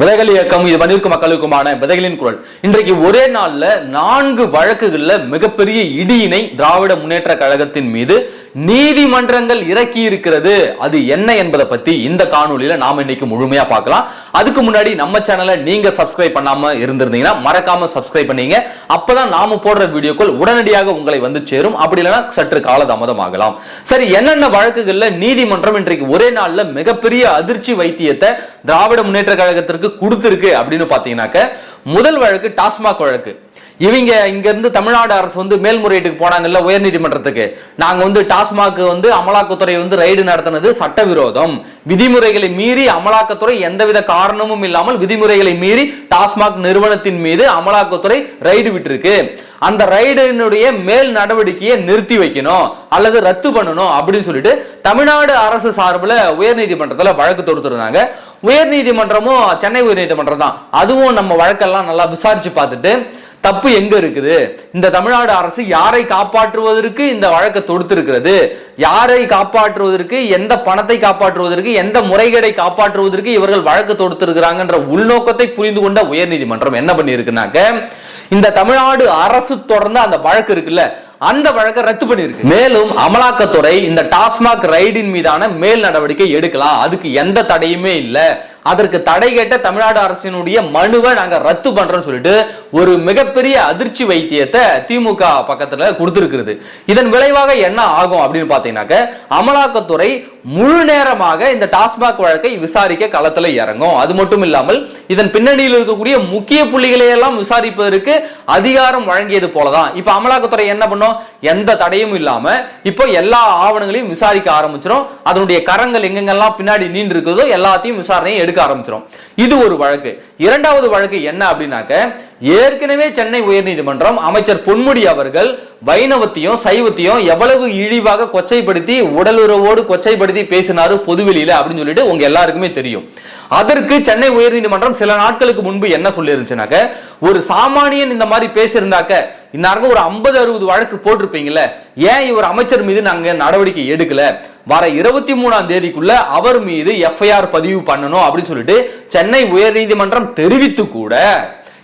விதைகள் இயக்கம் இது வன்னிற்கு மக்களுக்குமான விதைகளின் குரல். இன்றைக்கு ஒரே நாள்ல நான்கு வழக்குகள்ல மிகப்பெரிய இடியினை திராவிட முன்னேற்ற கழகத்தின் மீது நீதிமன்றங்கள் இறக்கி இருக்கிறது அது என்ன என்பதை பத்தி இந்த காணொலியில நாம இன்னைக்கு முழுமையா பார்க்கலாம். அதுக்கு முன்னாடி நம்ம சேனலை நீங்க சப்ஸ்கிரைப் பண்ணாம இருந்திருந்தீங்கன்னா மறக்காம சப்ஸ்கிரைப் பண்ணீங்க. அப்பதான் நாம போடுற வீடியோக்கள் உடனடியாக உங்களை வந்து சேரும். அப்படி இல்லைன்னா சற்று காலதாமதம் ஆகலாம். சரி என்னென்ன வழக்குகள்ல நீதிமன்றம் இன்றைக்கு ஒரே நாள்ல மிகப்பெரிய அதிர்ச்சி வைத்தியத்தை திராவிட முன்னேற்ற கழகத்திற்கு கொடுத்திருக்கு அப்படின்னு பாத்தீங்கன்னாக்க முதல் வழக்கு டாஸ்மாக் வழக்கு. இவங்க இங்கேருந்து தமிழ்நாடு அரசு வந்து மேல்முறையீட்டுக்கு போனாங்கல்ல உயர்நீதிமன்றத்துக்கு. நாங்கள் வந்து டாஸ்மாக் வந்து அமலாக்கத்துறை வந்து ரைடு நடத்தினது சட்டவிரோதம். விதிமுறைகளை மீறி அமலாக்கத்துறை எந்தவித காரணமும் இல்லாமல் விதிமுறைகளை மீறி டாஸ்மாக் நிறுவனத்தின் மீது அமலாக்கத்துறை ரைடு விட்டிருக்கு. அந்த ரைடினுடைய மேல் நடவடிக்கையை நிறுத்தி வைக்கணும் அல்லது ரத்து பண்ணணும் அப்படின்னு சொல்லிட்டு தமிழ்நாடு அரசு சார்பில் உயர்நீதிமன்றத்தில் வழக்கு தொடுத்துருந்தாங்க. உயர்நீதிமன்றமும் சென்னை உயர்நீதிமன்றம் தான். அதுவும் நம்ம வழக்கெல்லாம் நல்லா விசாரிச்சு பார்த்துட்டு தப்பு எங்க இருக்குது? இந்த தமிழ்நாடு அரசு யாரை காப்பாற்றுவதற்கு இந்த வழக்கை தொடுத்திருக்கிறது? யாரை காப்பாற்றுவதற்கு எந்த பணத்தை காப்பாற்றுவதற்கு எந்த முறைகேடை காப்பாற்றுவதற்கு இவர்கள் வழக்கு தொடுத்திருக்கிறாங்கன்ற உள்நோக்கத்தை புரிந்து கொண்ட உயர்நீதிமன்றம் என்ன பண்ணியிருக்குனாக்க இந்த தமிழ்நாடு அரசு தொடர்ந்து அந்த வழக்கு இருக்குல்ல அந்த வழக்கை ரத்து பண்ணியிருக்கு. மேலும் அமலாக்கத்துறை இந்த டாஸ்மாக் ரைடின் மீதான மேல் நடவடிக்கை எடுக்கலாம். அதுக்கு எந்த தடையுமே இல்லை. அதற்கு தடை கேட்ட தமிழ்நாடு அரசினுடைய மனுவை நாங்க ரத்து பண்றோம்னு சொல்லிட்டு ஒரு மிகப்பெரிய அதிர்ச்சி வைத்தியத்தை திமுக பக்கத்துல கொடுத்திருக்கிறது. இதன் விளைவாக என்ன ஆகும் அப்படின்னு பாத்தீங்கன்னாக்க அமலாக்கத்துறை முழு நேரமாக இந்த டாஸ்மாக் வழக்கை விசாரிக்க களத்துல இறங்கும். அது மட்டும் இல்லாமல் இதன் பின்னணியில் இருக்கக்கூடிய முக்கிய புள்ளிகளை எல்லாம் விசாரிப்பதற்கு அதிகாரம் வழங்கியது போலதான். இப்ப அமலாக்கத்துறை என்ன பண்ணும்? எந்த தடையும் இல்லாம இப்போ எல்லா ஆவணங்களையும் விசாரிக்க ஆரம்பிச்சிடும் அதனுடைய கரங்கள் எங்கெங்கெல்லாம் பின்னாடி நீண்டு இருக்குதோ எல்லாத்தையும் விசாரணையை எடுக்க ஆரம்பிச்சிடும் இது ஒரு வழக்கு. இரண்டாவது வழக்கு என்ன அப்படின்னாக்க ஏற்கனவே சென்னை உயர்நீதிமன்றம் அமைச்சர் பொன்முடி அவர்கள் வைணவத்தையும் சைவத்தையும் எவ்வளவு இழிவாக கொச்சைப்படுத்தி உடலுறவோடு கொச்சைப்படுத்தி பேசினாரு பொதுவெளியில அப்படின்னு சொல்லிட்டு உங்க எல்லாருக்குமே தெரியும். அதற்கு சென்னை உயர்நீதிமன்றம் சில நாட்களுக்கு முன்பு என்ன சொல்லியிருந்துச்சுனாக்க ஒரு சாமானியன் இந்த மாதிரி பேசியிருந்தாக்க இந்நேரம் ஒரு ஐம்பது அறுபது வழக்கு போட்டிருப்பீங்கல்ல ஏன் இவர் அமைச்சர் மீது நாங்க நடவடிக்கை எடுக்கல? வர இருபத்தி மூணாம் தேதிக்குள்ள அவர் மீது எஃப்ஐஆர் பதிவு பண்ணணும் அப்படின்னு சொல்லிட்டு சென்னை உயர்நீதிமன்றம் தெரிவித்து கூட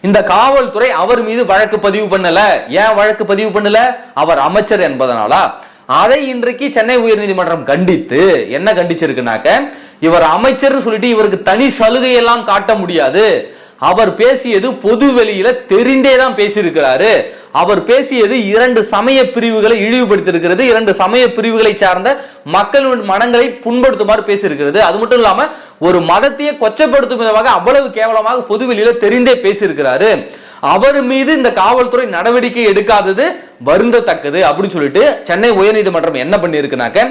இந்த காவல்துறை அவர் மீது வழக்கு பதிவு பண்ணல. ஏன் வழக்கு பதிவு பண்ணல? அவர் அமைச்சர் என்பதனாலா. அதை இன்றைக்கு சென்னை உயர்நீதிமன்றம் கண்டித்து என்ன கண்டிச்சிருக்குனாக்க இவர் அமைச்சர் சொல்லிட்டு இவருக்கு தனி சலுகை எல்லாம் காட்ட முடியாது. அவர் பேசியது பொது வெளியில தெரிந்தே தான் பேசியிருக்கிறாரு. அவர் பேசியது இரண்டு சமய பிரிவுகளை இழிவுபடுத்தியிருக்கிறது இரண்டு சமய பிரிவுகளை சார்ந்த மக்களின் மனங்களை புண்படுத்துமாறு பேசியிருக்கிறது. அது மட்டும் இல்லாம ஒரு மதத்தையே கொச்சப்படுத்தும் விதமாக அவ்வளவு கேவலமாக பொதுவெளியில தெரிந்தே பேசியிருக்கிறாரு. அவர் மீது இந்த காவல்துறை நடவடிக்கை எடுக்காதது வருந்தத்தக்கது அப்படின்னு சொல்லிட்டு சென்னை உயர்நீதிமன்றம் என்ன பண்ணியிருக்குனாக்க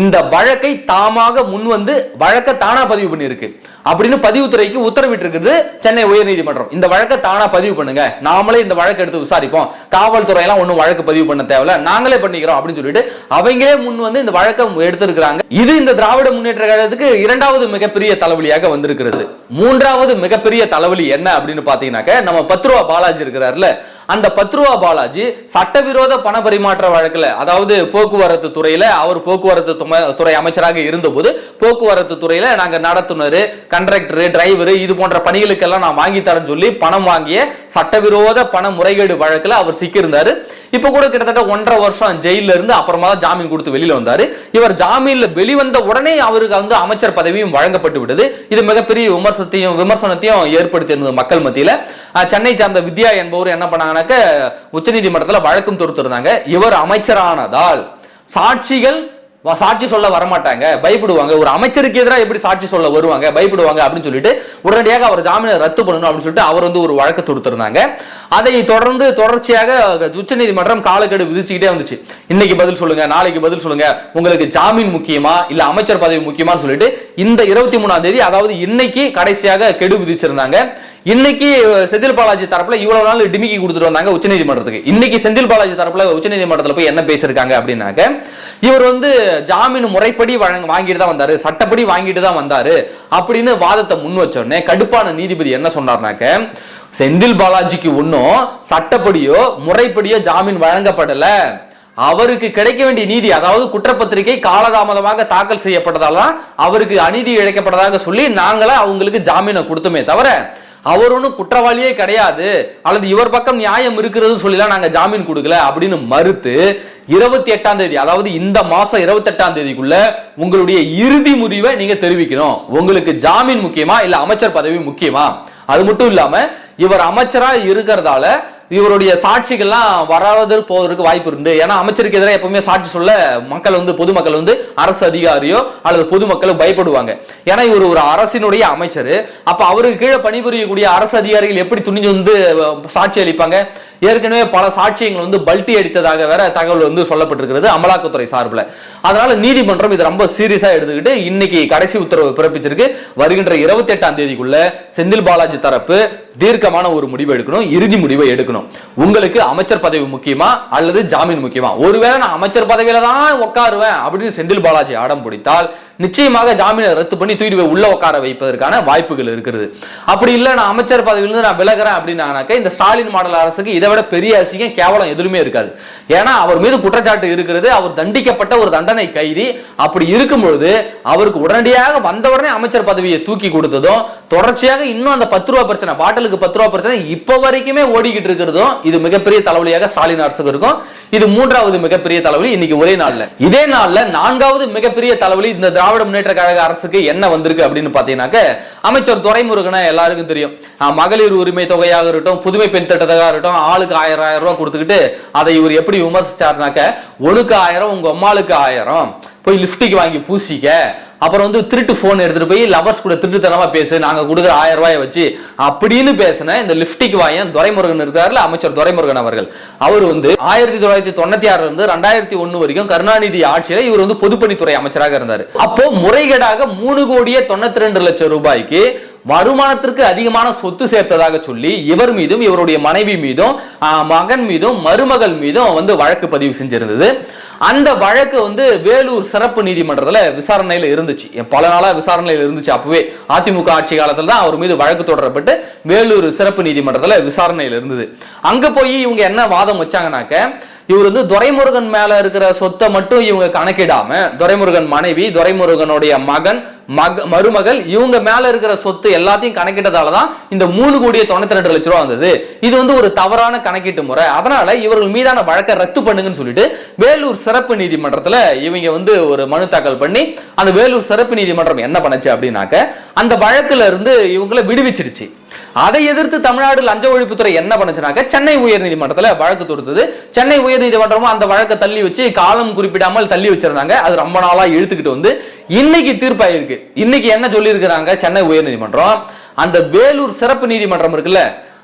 இந்த வழக்கை தாமாக முன் வந்து வழக்கை தானா பதிவு பண்ணியிருக்கு. அப்படின்னு பதிவுத்துறைக்கு உத்தரவிட்டிருக்குது சென்னை உயர்நீதிமன்றம். இந்த வழக்கை தானா பதிவு பண்ணுங்க. நாமளே இந்த வழக்கு எடுத்து விசாரிப்போம். காவல்துறை எல்லாம் ஒன்றும் வழக்கு பதிவு பண்ண தேவையில்ல. நாங்களே பண்ணிக்கிறோம் அப்படின்னு சொல்லிட்டு அவங்களே முன் வந்து இந்த வழக்கை எடுத்திருக்கிறாங்க. இது இந்த திராவிட முன்னேற்ற கழகத்துக்கு இரண்டாவது மிகப்பெரிய தலைவலியாக வந்திருக்கிறது. மூன்றாவது மிகப்பெரிய தலைவலி என்ன அப்படின்னு பாத்தீங்கன்னாக்க நம்ம பத்து ரூபா பாலாஜி இருக்கிறாருல அந்த பத்து ரூபா பாலாஜி சட்டவிரோத பண பரிமாற்ற வழக்கில் அதாவது போக்குவரத்து துறையில அவர் போக்குவரத்து துறை அமைச்சராக இருந்தபோது போக்குவரத்து துறையில நாங்க நடத்துனர் கண்டக்டர் டிரைவர் இது போன்ற பணிகளுக்கெல்லாம் நான் வாங்கி தரேன்னு சொல்லி பணம் வாங்கிய சட்டவிரோத பண முறைகேடு வழக்கில் அவர் சிக்கியிருந்தாரு. இப்ப கூட கிட்டத்தட்ட ஒன்றரை வருஷம் ஜெயில இருந்து அப்புறமா தான் ஜாமீன் கொடுத்து வெளியில வந்தாரு. இவர் ஜாமீன்ல வெளிவந்த உடனே அவருக்கு வந்து அமைச்சர் பதவியும் வழங்கப்பட்டு விட்டது. இது மிகப்பெரிய விமர்சனத்தையும் விமர்சனத்தையும் ஏற்படுத்தியிருந்தது மக்கள் மத்தியில. சென்னை சார்ந்த வித்யா என்பவர் என்ன பண்ணாங்கன்னாக்க உச்சநீதிமன்றத்தில் வழக்கும் தொடுத்திருந்தாங்க. இவர் அமைச்சரானதால் சாட்சிகள் சாட்சி சொல்ல வரமாட்டாங்க. பயப்படுவாங்க. ஒரு அமைச்சருக்கு எதிராக எப்படி சாட்சி சொல்ல வருவாங்க? பயப்படுவாங்க அப்படின்னு சொல்லிட்டு உடனடியாக அவர் ஜாமீனை ரத்து பண்ணணும் அப்படின்னு சொல்லிட்டு அவர் வந்து ஒரு வழக்கு தொடுத்திருந்தாங்க. அதை தொடர்ந்து தொடர்ச்சியாக உச்சநீதிமன்றம் காலக்கெடு விதிச்சுக்கிட்டே வந்துச்சு. இன்னைக்கு பதில் சொல்லுங்க நாளைக்கு பதில் சொல்லுங்க. உங்களுக்கு ஜாமீன் முக்கியமா? இல்ல அமைச்சர் பதவி முக்கியமான்னு சொல்லிட்டு இந்த இருபத்தி மூணாம் தேதி அதாவது இன்னைக்கு கடைசியாக கெடு விதிச்சிருந்தாங்க. இன்னைக்கு செந்தில் பாலாஜி தரப்புல இவ்வளவு நாள் டிமிக்கி கொடுத்துட்டு வந்தாங்க உச்சநீதிமன்றத்துக்கு. இன்னைக்கு செந்தில் பாலாஜி தரப்புல உச்சநீதிமன்றத்துல போய் என்ன பேசியிருக்காங்க அப்படின்னாக்க இவர் வந்து ஜாமீன் முறைப்படி வழங்க வாங்கிட்டு தான் வந்தாரு சட்டப்படி வாங்கிட்டு தான் வந்தாரு அப்படின்னு வாதத்தை முன் வச்சோடனே கடுப்பான நீதிபதி என்ன சொன்னார்னாக்க செந்தில் பாலாஜிக்கு ஒன்றும் சட்டப்படியோ முறைப்படியோ ஜாமீன் வழங்கப்படல. அவருக்கு கிடைக்க வேண்டிய நீதி அதாவது குற்றப்பத்திரிகை காலதாமதமாக தாக்கல் செய்யப்பட்டதால் தான் அவருக்கு அநீதி இழைக்கப்பட்டதாக சொல்லி நாங்களே அவங்களுக்கு ஜாமீனை கொடுத்தோமே தவிர அவர் ஒன்றும் குற்றவாளியே கிடையாது. அல்லது இவர் பக்கம் நியாயம் இருக்கிறதுன்னு சொல்லிலாம் நாங்கள் ஜாமீன் கொடுக்கல அப்படின்னு மறுத்து இருபத்தி எட்டாம் தேதி அதாவது இந்த மாசம் இருபத்தி எட்டாம் தேதிக்குள்ள உங்களுடைய இறுதி முடிவை நீங்க தெரிவிக்கணும். உங்களுக்கு ஜாமீன் முக்கியமா இல்ல அமைச்சர் பதவி முக்கியமா? அது மட்டும் இல்லாம இவர் அமைச்சரா இருக்கிறதால இவருடைய சாட்சிகள்லாம் வராது போவதற்கு வாய்ப்பு உண்டு. ஏன்னா அமைச்சருக்கு எதிராக எப்பவுமே சாட்சி சொல்ல மக்கள் வந்து பொதுமக்கள் வந்து அரசு அதிகாரியோ அல்லது பொதுமக்களோ பயப்படுவாங்க. ஏன்னா இவர் ஒரு அரசினுடைய அமைச்சர். அப்ப அவருக்கு கீழே பணிபுரியக்கூடிய அரசு அதிகாரிகள் எப்படி துணிஞ்சு வந்து சாட்சி அளிப்பாங்க? ஏற்கனவே பல சாட்சியங்கள் வந்து பல்ட்டி அடித்ததாக வேற தகவல் வந்து சொல்லப்பட்டிருக்கிறது அமலாக்கத்துறை சார்பில். அதனால நீதிமன்றம் இது ரொம்ப சீரியஸா எடுத்துக்கிட்டு இன்னைக்கு கடைசி உத்தரவு பிறப்பிச்சிருக்கு. வருகின்ற இருபத்தி எட்டாம் தேதிக்குள்ள செந்தில் பாலாஜி தரப்பு தீர்க்கமான ஒரு முடிவு எடுக்கணும் இறுதி முடிவை எடுக்கணும். உங்களுக்கு அமைச்சர் பதவி முக்கியமா அல்லது ஜாமீன் முக்கியமா? ஒருவேளை நான் அமைச்சர் பதவியில தான் உட்காருவேன் அப்படின்னு செந்தில் பாலாஜி ஆடம் பிடித்தால் நிச்சயமாக ஜாமீனை ரத்து பண்ணி தூக்கி போய் உள்ள உட்கார வைப்பதற்கான வாய்ப்புகள் இருக்கிறது. அப்படி இல்ல நான் அமைச்சர் பதவியிலிருந்து நான் விலகிறேன் அப்படின்னாக்க இந்த ஸ்டாலின் மாடல் அரசுக்கு இதை விட பெரிய அரிசிக்கும் கேவலம் எதுவுமே இருக்காது. ஏன்னா அவர் மீது குற்றச்சாட்டு இருக்கிறது அவர் தண்டிக்கப்பட்ட ஒரு தண்டனை கைதி. அப்படி இருக்கும் பொழுது அவருக்கு உடனடியாக வந்த உடனே அமைச்சர் பதவியை தூக்கி கொடுத்ததும் தொடர்ச்சியாக இன்னும் அந்த பத்து ரூபா பிரச்சனை பாட்டிலுக்கு பத்து ரூபா பிரச்சனை இப்ப வரைக்குமே ஓடிக்கிட்டு இருக்கிறதும் இது மிகப்பெரிய தலைவலியாக ஸ்டாலின் அரசுக்கு இருக்கும். இது மூன்றாவது மிகப்பெரிய தலைவலி இன்னைக்கு ஒரே நாள்ல. இதே நாள்ல நான்காவது மிகப்பெரிய தலைவலி இந்த திராவிட முன்னேற்ற கழக அரசுக்கு என்ன வந்திருக்கு அப்படின்னு பாத்தீங்கன்னாக்க அமைச்சர் துரைமுருகனா எல்லாருக்கும் தெரியும். மகளிர் உரிமை தொகையாக இருக்கட்டும் புதுமை பெண் திட்டத்தாக இருக்கட்டும் ஆளுக்கு ஆயிரம் ஆயிரம் ரூபாய் கொடுத்துக்கிட்டு அதை இவர் எப்படி விமர்சிச்சாருனாக்க ஒழுக்கு ஆயிரம் உங்க அம்மாளுக்கு ஆயிரம். போய் லிப்டிக் வாங்கி பூசிக்க. அப்புறம் வந்து திருட்டு ஃபோன் எடுத்துகிட்டு போய் லவர்ஸ் கூட திருட்டுத்தனமாக பேசு நாங்கள் கொடுக்குற ஆயிரம் ரூபாயை வச்சு அப்படின்னு பேசின இந்த லிப்டிக் வாயன் துரைமுருகன் இருக்காருல்ல அமைச்சர் துரைமுருகன் அவர்கள். அவர் வந்து ஆயிரத்தி தொள்ளாயிரத்தி தொண்ணூத்தி ஆறுல இருந்து ரெண்டாயிரத்தி ஒன்று வரைக்கும் கருணாநிதி ஆட்சியில் இவர் வந்து பொதுப்பணித்துறை அமைச்சராக இருந்தார். அப்போ முறைகேடாக மூணு கோடியே தொண்ணூத்தி ரெண்டு லட்சம் ரூபாய்க்கு வருமானத்திற்கு அதிகமான சொத்து சேர்த்ததாக சொல்லி இவர் மீதும் இவருடைய மனைவி மீதும் ஆஹ், மகன் மீதும் மருமகள் மீதும் வந்து வழக்கு பதிவு செஞ்சிருந்தது. அந்த வழக்கு வந்து வேலூர் சிறப்பு நீதிமன்றத்தில் விசாரணையில் இருந்துச்சு. பல நாளாக விசாரணையில் இருந்துச்சு. அப்பவே அதிமுக ஆட்சி காலத்தில் தான் அவர் மீது வழக்கு தொடரப்பட்டு வேலூர் சிறப்பு நீதிமன்றத்தில் விசாரணையில் இருந்தது. அங்கே போய் இவங்க என்ன வாதம் வச்சாங்கனாக்க இவர் வந்து துரைமுருகன் மேல இருக்கிற சொத்தை மட்டும் இவங்க கணக்கிடாம துரைமுருகன் மனைவி துரைமுருகனுடைய மகன் மக மருமகள் இவங்க மேல இருக்கிற சொத்து எல்லாத்தையும் கணக்கிட்டதால தான் இந்த மூணு கோடியே தொண்ணூத்தி ரெண்டு லட்ச ரூபா வந்தது. இது வந்து ஒரு தவறான கணக்கீட்டு முறை. அதனால இவர்கள் மீதான வழக்கை ரத்து பண்ணுங்கன்னு சொல்லிட்டு வேலூர் சிறப்பு நீதிமன்றத்துல இவங்க வந்து ஒரு மனு தாக்கல் பண்ணி அந்த வேலூர் சிறப்பு நீதிமன்றம் என்ன பண்ணுச்சு அப்படின்னாக்க அந்த வழக்குல இருந்து இவங்களை விடுவிச்சிருச்சு. அதை எதிர்த்து தமிழ்நாடு லஞ்ச ஒழிப்புத்துறை என்ன பண்ணுச்சுனாக்க சென்னை உயர் நீதிமன்றத்தில் வழக்கு தொடுத்தது. சென்னை உயர்நீதிமன்றமும் அந்த வழக்கை தள்ளி வச்சு காலம் குறிப்பிடாமல் தள்ளி வச்சிருந்தாங்க. அது ரொம்ப நாளா இழுத்துக்கிட்டு வந்து இன்னைக்கு தீர்ப்பாயிருக்கு. இன்னைக்கு என்ன சொல்லியிருக்கிறாங்க? சென்னை உயர்நீதிமன்றம். அந்த வேலூர் சிறப்பு நீதிமன்றம் இருக்குல்ல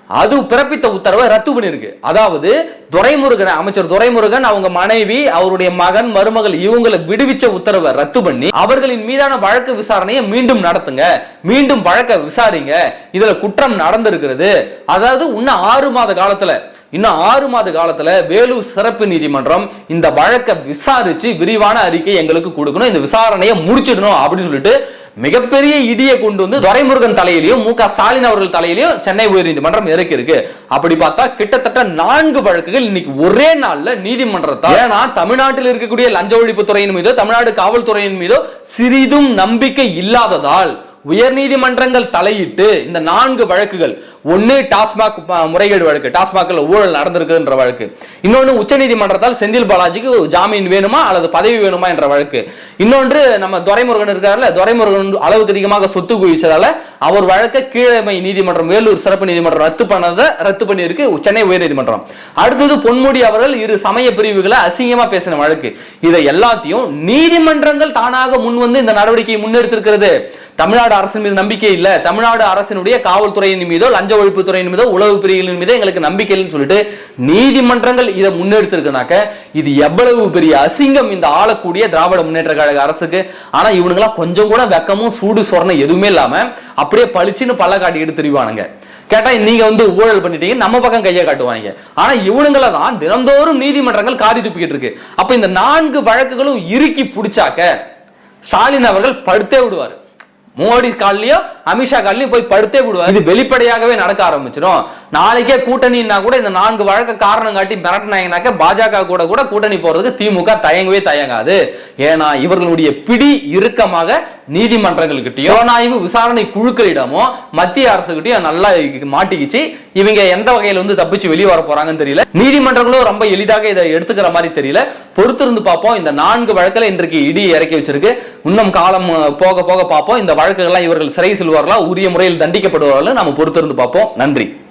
அது பிறப்பித்த உத்தரவை ரத்து பண்ணியிருக்கு. அதாவது துரைமுருகன் அமைச்சர் துரைமுருகன் அவங்க மனைவி அவருடைய மகன் மருமகள் இவங்களை விடுவிச்ச உத்தரவை ரத்து பண்ணி அவர்களின் மீதான வழக்கு விசாரணையை மீண்டும் நடத்துங்க. மீண்டும் வழக்க விசாரிங்க. இதுல குற்றம் நடந்திருக்கிறது. அதாவது இன்னும் ஆறு மாத காலத்துல இன்னும் ஆறு மாத காலத்துல வேலூர் சிறப்பு நீதிமன்றம் இந்த வழக்கை விசாரிச்சு விரிவான அறிக்கை எங்களுக்கு கொடுக்கணும். இந்த விசாரணையை முடிச்சிடணும் அப்படின்னு சொல்லிட்டு மிகப்பெரிய இடியை கொண்டு வந்து துரைமுருகன் தலையிலையும் மு க ஸ்டாலின் அவர்கள் தலையிலையும் சென்னை உயர்நீதிமன்றம் இறக்கி இருக்கு அப்படி பார்த்தா கிட்டத்தட்ட நான்கு வழக்குகள் இன்னைக்கு ஒரே நாள்ல நீதிமன்றத்தால் ஏன்னா தமிழ்நாட்டில் இருக்கக்கூடிய லஞ்ச ஒழிப்பு துறையின் மீதோ தமிழ்நாடு காவல்துறையின் மீதோ சிறிதும் நம்பிக்கை இல்லாததால் உயர்நீதிமன்றங்கள் தலையிட்டு இந்த நான்கு வழக்குகள் ஒன்று டாஸ்மாக் முறைகேடு வழக்கு. டாஸ்மாக்ல ஊழல் நடந்திருக்குன்ற வழக்கு. இன்னொன்னு உச்சநீதிமன்றத்தால் செந்தில் பாலாஜிக்கு ஜாமீன் வேணுமா அல்லது பதவி வேணுமா என்ற வழக்கு. இன்னொன்று நம்ம துரைமுருகன் இருக்காருல்ல துரைமுருகன் அளவுக்கு அதிகமாக சொத்து குவிச்சதால அவர் வழக்கை கீழமை நீதிமன்றம் வேலூர் சிறப்பு நீதிமன்றம் ரத்து பண்ணதை ரத்து பண்ணியிருக்கு சென்னை உயர்நீதிமன்றம். அடுத்தது பொன்முடி அவர்கள் இரு சமய பிரிவுகளை அசிங்கமா பேசின வழக்கு. இதை எல்லாத்தையும் நீதிமன்றங்கள் தானாக முன் வந்து இந்த நடவடிக்கையை முன்னெடுத்திருக்கிறது. தமிழ்நாடு அரசின் மீது நம்பிக்கை இல்லை. தமிழ்நாடு அரசினுடைய காவல்துறையின் மீதோ லஞ்ச ஒழிப்பு துறையின் மீதோ உளவு பிரிவுகளின் மீதோ எங்களுக்கு நம்பிக்கை இல்லைன்னு சொல்லிட்டு நீதிமன்றங்கள் இதை முன்னெடுத்திருக்குனாக்க இது எவ்வளவு பெரிய அசிங்கம் இந்த ஆளக்கூடிய திராவிட முன்னேற்ற கழக அரசுக்கு. ஆனா இவனுங்களாம் கொஞ்சம் கூட வெக்கமும் சூடு சொரணம் எதுவுமே இல்லாம அப்படியே பளிச்சுன்னு பல்ல காட்டிக்கிட்டு தெரிவானுங்க. கேட்டா நீங்க வந்து ஊழல் பண்ணிட்டீங்க நம்ம பக்கம் கையை காட்டுவாங்க ஆனா இவனுங்களை தான் தினந்தோறும் நீதிமன்றங்கள் காரி துப்பிக்கிட்டு இருக்கு. அப்ப இந்த நான்கு வழக்குகளும் இறுக்கி பிடிச்சாக்க ஸ்டாலின் அவர்கள் படுத்தே விடுவார். மோடி காலிலையோ அமித்ஷா காலையும் போய் படுத்தே விடுவார். இது வெளிப்படையாகவே நடக்க ஆரம்பிச்சிடும். நாளைக்கே கூட்டணின்னா கூட இந்த நான்கு வழக்க காரணம் காட்டி மிரட்டினாங்கனாக்க பாஜக கூட கூட கூட்டணி போறதுக்கு திமுக தயங்கவே தயங்காது. ஏன்னா இவர்களுடைய பிடி இறுக்கமாக நீதிமன்றங்கள்கிட்டயும் புலனாய்வு விசாரணை குழுக்களிடமும் மத்திய அரசுகிட்டயும் நல்லா மாட்டிக்கிச்சு. இவங்க எந்த வகையில வந்து தப்பிச்சு வெளியே வர போறாங்கன்னு தெரியல. நீதிமன்றங்களும் ரொம்ப எளிதாக இதை எடுத்துக்கிற மாதிரி தெரியல. பொறுத்திருந்து பார்ப்போம். இந்த நான்கு வழக்கில் இன்றைக்கு இடி இறக்கி வச்சிருக்கு. இன்னும் காலம் போக போக பார்ப்போம். இந்த வழக்குகள்லாம் இவர்கள் சிறை செல்வார்களா உரிய முறையில் தண்டிக்கப்படுவார்கள் நாம பொறுத்திருந்து பார்ப்போம். நன்றி.